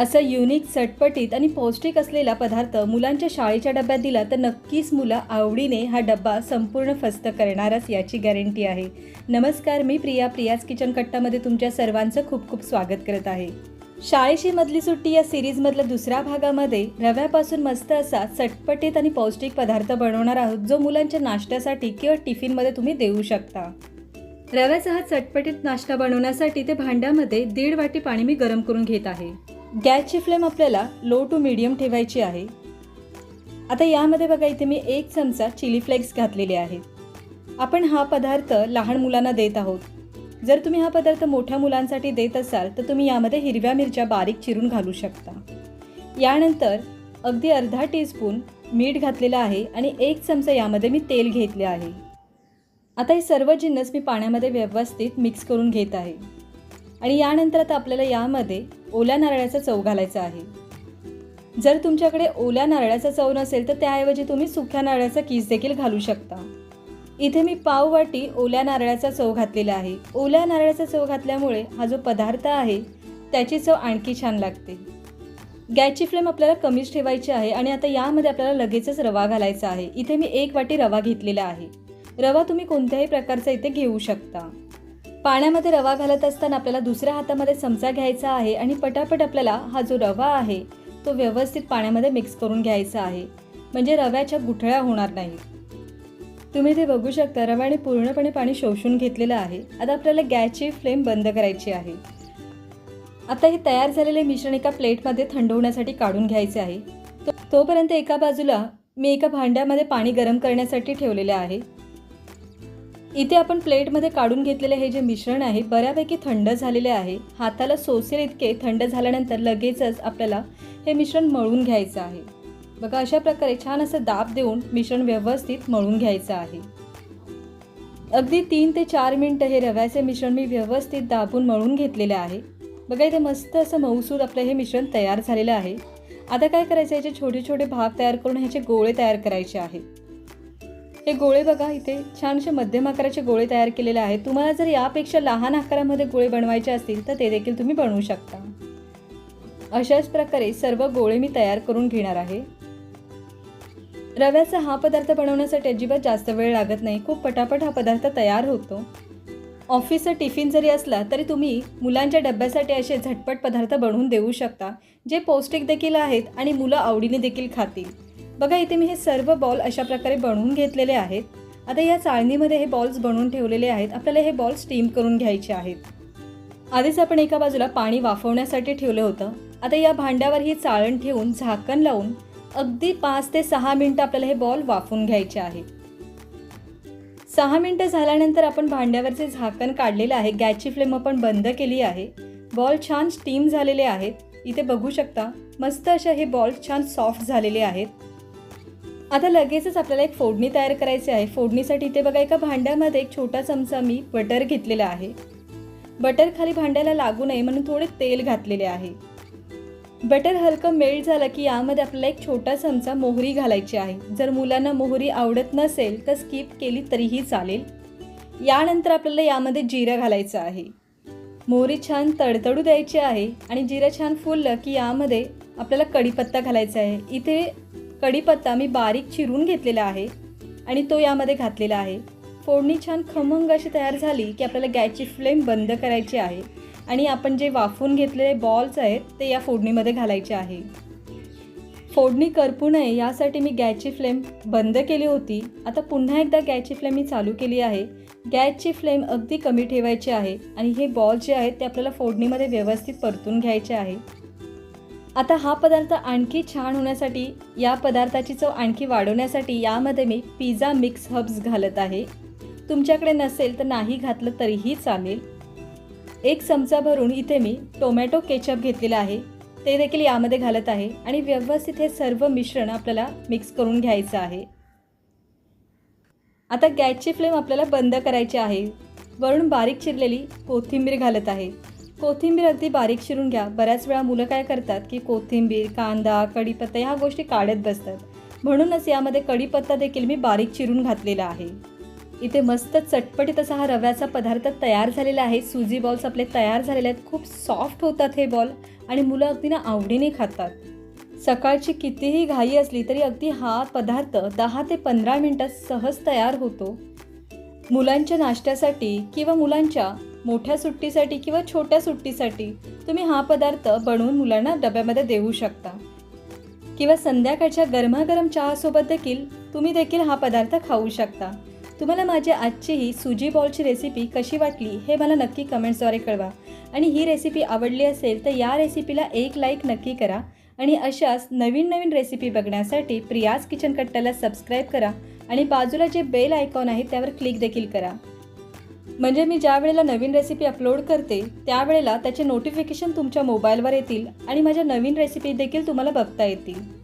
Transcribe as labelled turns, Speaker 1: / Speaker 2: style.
Speaker 1: असं युनिक चटपटीत आणि पौष्टिक असलेला पदार्थ मुलांच्या शाळेच्या डब्यात दिला तर नक्कीच मुलं आवडीने हा डब्बा संपूर्ण फस्त करणारच याची गॅरंटी आहे. नमस्कार मी प्रिया प्रियाज किचन कट्टामध्ये तुमच्या सर्वांचं खूप खूप स्वागत करत आहे. शाळेची मधली सुट्टी या सिरीजमधल्या दुसऱ्या भागामध्ये रव्यापासून मस्त असा चटपटीत आणि पौष्टिक पदार्थ बनवणार आहोत जो मुलांच्या नाश्त्यासाठी किंवा टिफिनमध्ये तुम्ही देऊ शकता. रव्याचा हा चटपटीत नाश्ता बनवण्यासाठी ते भांड्यामध्ये दीड वाटी पाणी मी गरम करून घेत आहे. गॅसची फ्लेम आपल्याला लो टू मीडियम ठेवायची आहे. आता यामध्ये बघा इथे मी एक चमचा चिली फ्लेक्स घातलेले आहेत आपण हा पदार्थ लहान मुलांना देत आहोत. जर तुम्ही हा पदार्थ मोठ्या मुलांसाठी देत असाल तर तुम्ही यामध्ये हिरव्या मिरच्या बारीक चिरून घालू शकता. यानंतर अगदी अर्धा टीस्पून मीठ घातलेलं आहे आणि एक चमचा यामध्ये मी तेल घेतले आहे. आता हे सर्व जिन्नस मी पाण्यामध्ये व्यवस्थित मिक्स करून घेत आहे. आणि यानंतर आता आपल्याला यामध्ये ओल्या नारळाचा चव घालायचा आहे. जर तुमच्याकडे ओल्या नारळाचा चव नसेल तर त्याऐवजी तुम्ही सुक्या नारळाचा किस देखील घालू शकता. इथे मी पाव वाटी ओल्या नारळाचा चव घातलेला आहे. ओल्या नारळाचा चव घातल्यामुळे हा जो पदार्थ आहे त्याची चव आणखी छान लागते. गॅसची फ्लेम आपल्याला कमीच ठेवायची आहे आणि आता यामध्ये आपल्याला लगेचच रवा घालायचा आहे. इथे मी एक वाटी रवा घेतलेला आहे. रवा तुम्ही कोणत्याही प्रकारचा इथे घेऊ शकता. पाण्यामध्ये रवा घालत असताना आपल्याला दुसऱ्या हातामध्ये चमचा घ्यायचा आहे आणि पटापट आपल्याला हा जो रवा आहे तो व्यवस्थित पाण्यामध्ये मिक्स करून घ्यायचा आहे. म्हणजे रव्याच्या गुठळ्या होणार नाही. तुम्ही ते बघू शकता रव्याने पूर्णपणे पाणी शोषून घेतलेलं आहे. आता आपल्याला गॅसची फ्लेम बंद करायची आहे. आता हे तयार झालेले मिश्रण एका प्लेटमध्ये थंड होण्यासाठी काढून घ्यायचे आहे. तो तोपर्यंत एका बाजूला मी एका भांड्यामध्ये पाणी गरम करण्यासाठी ठेवलेले आहे. इथे आपण प्लेटमध्ये काढून घेतलेले हे जे मिश्रण आहे बऱ्यापैकी थंड झालेले आहे. हाताला सोसेल इतके थंड झाल्यानंतर लगेचच आपल्याला हे मिश्रण मळून घ्यायचं आहे. बघा अशा प्रकारे छान असं दाब देऊन मिश्रण व्यवस्थित मळून घ्यायचं आहे. अगदी तीन ते चार मिनटं हे रव्याचे मिश्रण मी व्यवस्थित दाबून मळून घेतलेले आहे. बघा इथे मस्त असं मऊसूद आपलं हे मिश्रण तयार झालेलं आहे. आता काय करायचं याचे छोटे छोटे भाग तयार करून ह्याचे गोळे तयार करायचे आहेत हे गोळे बघा इथे छानसे मध्यम आकाराचे गोळे तयार केलेले आहेत. तुम्हाला जर यापेक्षा लहान आकारामध्ये गोळे बनवायचे असतील तर ते देखील तुम्ही बनवू शकता. अशाच प्रकारे सर्व गोळे मी तयार करून घेणार आहे. रव्याचा हा पदार्थ बनवण्यासाठी अजिबात जास्त वेळ लागत नाही. खूप पटापट हा पदार्थ तयार होतो. ऑफिसचा टिफिन जरी असला तरी तुम्ही मुलांच्या डब्यासाठी असे झटपट पदार्थ बनवून देऊ शकता जे पौष्टिक देखील आहेत आणि मुलं आवडीने देखील खातील. बघा इथे मी हे सर्व बॉल अशा प्रकारे बनवून घेतलेले आहेत. आता या चाळणीमध्ये हे बॉल्स बनवून ठेवलेले आहेत. आपल्याला हे बॉल स्टीम करून घ्यायचे आहेत. आधीच आपण एका बाजूला पाणी वाफवण्यासाठी ठेवलं होतं. आता या भांड्यावर ही चाळण ठेवून झाकण लावून अगदी पाच ते सहा मिनटं आपल्याला हे बॉल वाफवून घ्यायचे आहेत. सहा मिनटं झाल्यानंतर आपण भांड्यावरचे झाकण काढलेलं आहे. गॅसची फ्लेम आपण बंद केली आहे. बॉल छान स्टीम झालेले आहेत. इथे बघू शकता मस्त अशा हे बॉल छान सॉफ्ट झालेले आहेत. आता लगेचच आपल्याला एक फोडणी तयार करायची आहे. फोडणीसाठी इथे बघा एका भांड्यामध्ये एक छोटा चमचा मी बटर घेतलेला आहे. बटर खाली भांड्याला लागू नये म्हणून थोडे तेल घातलेले आहे. बटर हलकं मेल्ट झालं की यामध्ये आपल्याला एक छोटा चमचा मोहरी घालायची आहे. जर मुलांना मोहरी आवडत नसेल तर स्किप केली तरीही चालेल. यानंतर आपल्याला यामध्ये जिरं घालायचं आहे. मोहरी छान तडतडू द्यायची आहे आणि जिरं छान फुललं की यामध्ये आपल्याला कढीपत्ता घालायचा आहे. इथे कढीपत्ता मी बारीक चिरून घेतलेला आहे आणि तो यामध्ये घातलेला आहे. फोडणी छान खमंग अशी तयार झाली की आपल्याला गॅसची फ्लेम बंद करायची आहे आणि आपण जे वाफून घेतलेले बॉल्स आहेत ते या फोडणीमध्ये घालायचे आहे. फोडणी करपू नये यासाठी मी गॅसची फ्लेम बंद केली होती. आता पुन्हा एकदा गॅसची फ्लेम मी चालू केली आहे. गॅसची फ्लेम अगदी कमी ठेवायची आहे आणि हे बॉल जे आहेत ते आपल्याला फोडणीमध्ये व्यवस्थित परतून घ्यायचे आहे. आता हा पदार्थ आणखी छान होण्यासाठी या पदार्थाची चव आणखी वाढवण्यासाठी यामध्ये मी पिझ्झा मिक्स हब्स घालत आहे. तुमच्याकडे नसेल तर नाही घातलं तरीही चालेल. एक चमचा भरून इथे मी टोमॅटो केचप घेतलेला आहे. ते देखील यामध्ये घालत आहे आणि व्यवस्थित हे सर्व मिश्रण आपल्याला मिक्स करून घ्यायचं आहे. आता गॅसची फ्लेम आपल्याला बंद करायची आहे. वरून बारीक चिरलेली कोथिंबीर घालत आहे. कोथिंबीर अगदी बारीक चिरून घ्या. बऱ्याच वेळा मुलं काय करतात की कोथिंबीर कांदा कढीपत्ता ह्या गोष्टी काढत बसतात. म्हणूनच यामध्ये कढीपत्ता देखील मी बारीक चिरून घातलेला आहे. इथे मस्त चटपटीत असा हा रव्याचा पदार्थ तयार झालेला आहे. सुजी बॉल्स आपले तयार झालेले आहेत. खूप सॉफ्ट होतात हे बॉल आणि मुलं अगदी ना आवडीने खातात. सकाळची कितीही घाई असली तरी अगदी हा पदार्थ दहा ते पंधरा मिनटात सहज तयार होतो. मुलांच्या नाश्त्यासाठी किंवा मुलांच्या मोठ्या सुट्टीसाठी किंवा छोट्या सुट्टीसाठी तुम्ही हा पदार्थ बनवून मुलांना डब्यामध्ये देऊ शकता. किंवा संध्याकाळच्या गरमागरम चहासोबत देखील तुम्ही देखील हा पदार्थ खाऊ शकता. तुम्हाला माझी आजची ही सुजी बॉलची रेसिपी कशी वाटली हे मला नक्की कमेंट्सद्वारे कळवा. आणि ही रेसिपी आवडली असेल तर या रेसिपीला एक लाईक नक्की करा. आणि अशाच नवीन नवीन रेसिपी बघण्यासाठी प्रियाज किचन कट्ट्याला सबस्क्राईब करा. आणि बाजूला जे बेल आयकॉन आहे त्यावर क्लिक देखील करा. म्हणजे मी ज्या वेळेला नवीन रेसिपी अपलोड करते त्यावेळेला त्याचे नोटिफिकेशन तुमच्या मोबाईलवर येतील आणि माझ्या नवीन रेसिपी देखील तुम्हाला बघता येतील.